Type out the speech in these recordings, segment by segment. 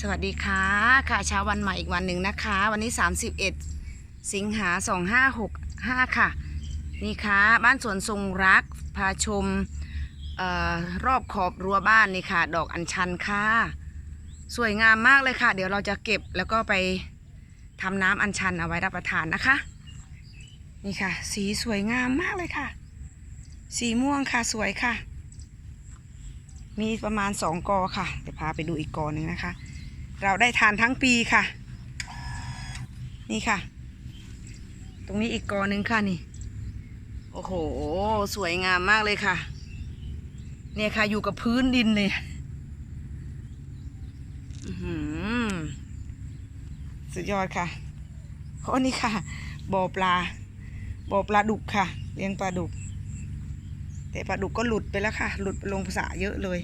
สวัสดีค่ะค่ะเช้าวันใหม่อีกวันหนึ่งนะคะ วันนี้ 31 สิงหา 2565 ค่ะ นี่ค่ะ บ้านสวนทรงรัก พาชมออรอบขอบรั้วบ้านนี่ค่ะ ดอกอัญชันค่ะ สวยงามมากเลยค่ะ เดี๋ยวเราจะเก็บแล้วก็ไปทำน้ำอัญชันเอาไว้รับประทานนะคะ นี่ค่ะ สีสวยงามมากเลยค่ะ สีม่วงค่ะสวยค่ะมีประมาณสองกอค่ะ เดี๋ยวพาไปดูอีกกอหนึ่งนะคะ เราได้ทานทั้งปีค่ะ นี่ค่ะ ตรงนี้อีกกอหนึ่งค่ะนี่ โอ้โห สวยงามมากเลยค่ะ เนี่ยค่ะอยู่กับพื้นดินเลยอื้อหือสุดยอดค่ะเพราะนี่ค่ะบ่อปลาบ่อปลาดุกค่ะ เลี้ยงปลาดุก แต่ปลาดุกก็หลุดไปแล้วค่ะ หลุดลงภาษาเยอะเลย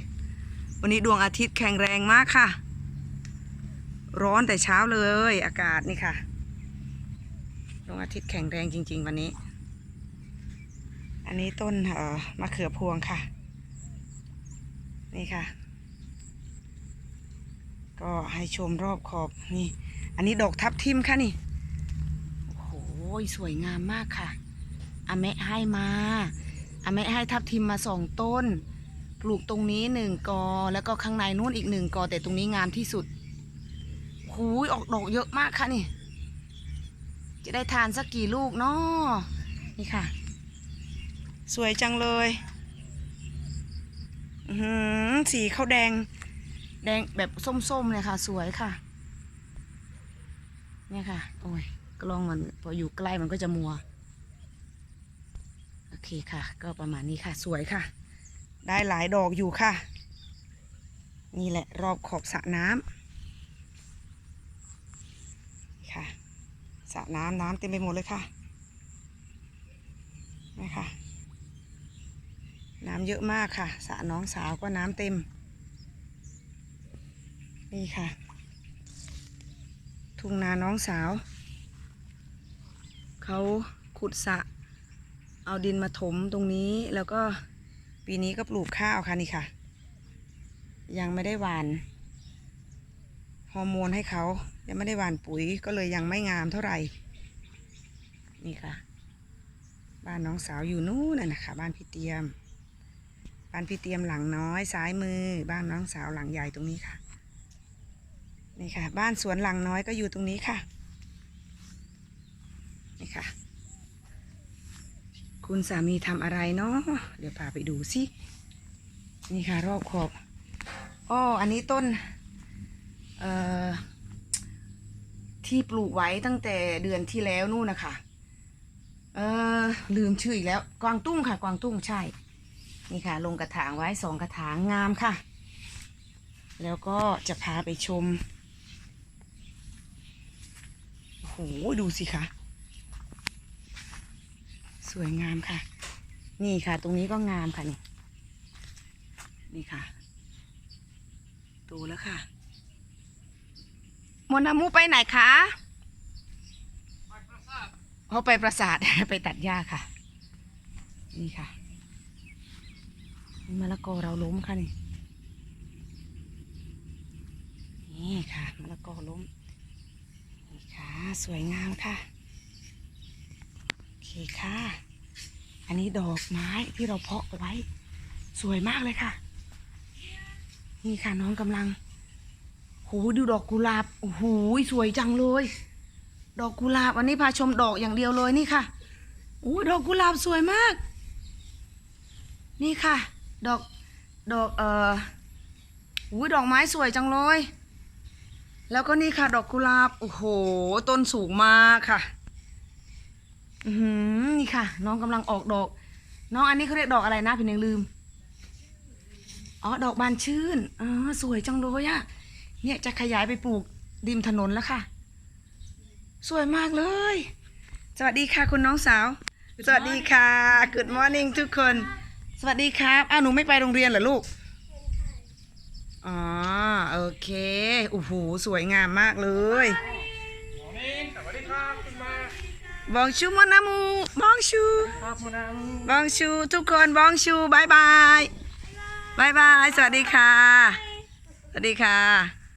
วันนี้ดวงอาทิตย์แข็งแรงมากค่ะ ร้อนแต่เช้าเลยอากาศนี่ค่ะดวงอาทิตย์แข็งแรงจริง ๆ วันนี้ อันนี้ต้นเอ่อมะเขือพวงค่ะ นี่ค่ะ ก็ให้ชมรอบขอบนี่ อันนี้ดอกทับทิมค่ะนี่ โอ้โหสวยงามมากค่ะอาแมะให้มาอาแมะให้ทับทิมมาสองต้น ปลูกตรงนี้หนึ่งกอ แล้วก็ข้างในนู่นอีกหนึ่งกอ แต่ตรงนี้งามที่สุด หูยออกดอกเยอะมากค่ะนี่ จะได้ทานสักกี่ลูกเนาะนี่ค่ะ สวยจังเลยหือสีเขาแดง แดงแบบส้มๆเลยค่ะ สวยค่ะ เนี่ยค่ะ โอ้ยกล้องมันพออยู่ใกล้มันก็จะมัว โอเคค่ะ ก็ประมาณนี้ค่ะ สวยค่ะ ได้หลายดอกอยู่ค่ะ นี่แหละรอบขอบสระน้ำค่ะ สระน้ำน้ำเต็มไปหมดเลยค่ะนี่ค่ะน้ำเยอะมากค่ะสระน้องสาวก็น้ำเต็ม นี่ค่ะ ทุ่งนาน้องสาว เขาขุดสระเอาดินมาถมตรงนี้แล้วก็ปีนี้ก็ปลูกข้าวค่ะนี่ค่ะ ยังไม่ได้หวานฮอร์โมนให้เขา ยังไม่ได้หวานปุ๋ยก็เลยยังไม่งามเท่าไหร่ นี่ค่ะ บ้านน้องสาวอยู่นู้นน่ะนะคะบ้านพี่เตียม บ้านพี่เตียมหลังน้อยซ้ายมือ บ้านน้องสาวหลังใหญ่ตรงนี้ค่ะ นี่ค่ะ บ้านสวนหลังน้อยก็อยู่ตรงนี้ค่ะ นี่ค่ะ คุณสามีทำอะไรเนาะเดี๋ยวพาไปดูสิ นี่ค่ะรอบขอบอ้ออันนี้ต้น เอ่อ ที่ปลูกไว้ตั้งแต่เดือนที่แล้วนู่นนะคะเออลืมชื่ออีกแล้ว กวางตุ้งค่ะ กวางตุ้งใช่ นี่ค่ะ ลงกระถางไว้สองกระถางงามค่ะ แล้วก็จะพาไปชมโอ้โหดูสิคะสวยงามค่ะ นี่ค่ะ ตรงนี้ก็งามค่ะนี่นี่ค่ะดูแล้วค่ะ มนามูไปไหนคะเขาไปปราสาท ไปตัดหญ้าค่ะ นี่ค่ะมะละกอเราล้มค่ะนี่นี่ค่ะมะละกอล้มนี่ค่ะ สวยงามค่ะโอเคค่ะ อันนี้ดอกไม้ที่เราเพาะไว้ สวยมากเลยค่ะ นี่ค่ะน้องกำลัง โหดูดอกกุหลาบโอ้โหสวยจังเลย ดอกกุหลาบอันนี้พาชมดอกอย่างเดียวเลยนี่ค่ะโอ้ดอกกุหลาบสวยมาก นี่ค่ะ ดอกดอกเอ่อโอ้ดอกไม้สวยจังเลย แล้วก็นี่ค่ะ ดอกกุหลาบโอ้โหต้นสูงมากค่ะอือหือนี่ค่ะ น้องกำลังออกดอก น้องอันนี้เขาเรียกดอกอะไรนะพี่เนงลืมอ๋อดอกบานชื่นอ๋อสวยจังเลยอะ เนี่ยจะขยายไปปลูกริมถนนแล้วค่ะ สวยมากเลย สวัสดีค่ะคุณน้องสาว สวัสดีค่ะ Good morning ทุกคน สวัสดีครับอ้าวหนูไม่ไปโรงเรียนเหรอลูก อ๋อ โอเคโอ้โหสวยงามมากเลยสวัสดีครับคุณมาบองชูมอนามูบองชูครับคุณน้บองชูทุกคนบองชูบายบายบายบาย สวัสดีค่ะ สวัสดีค่ะ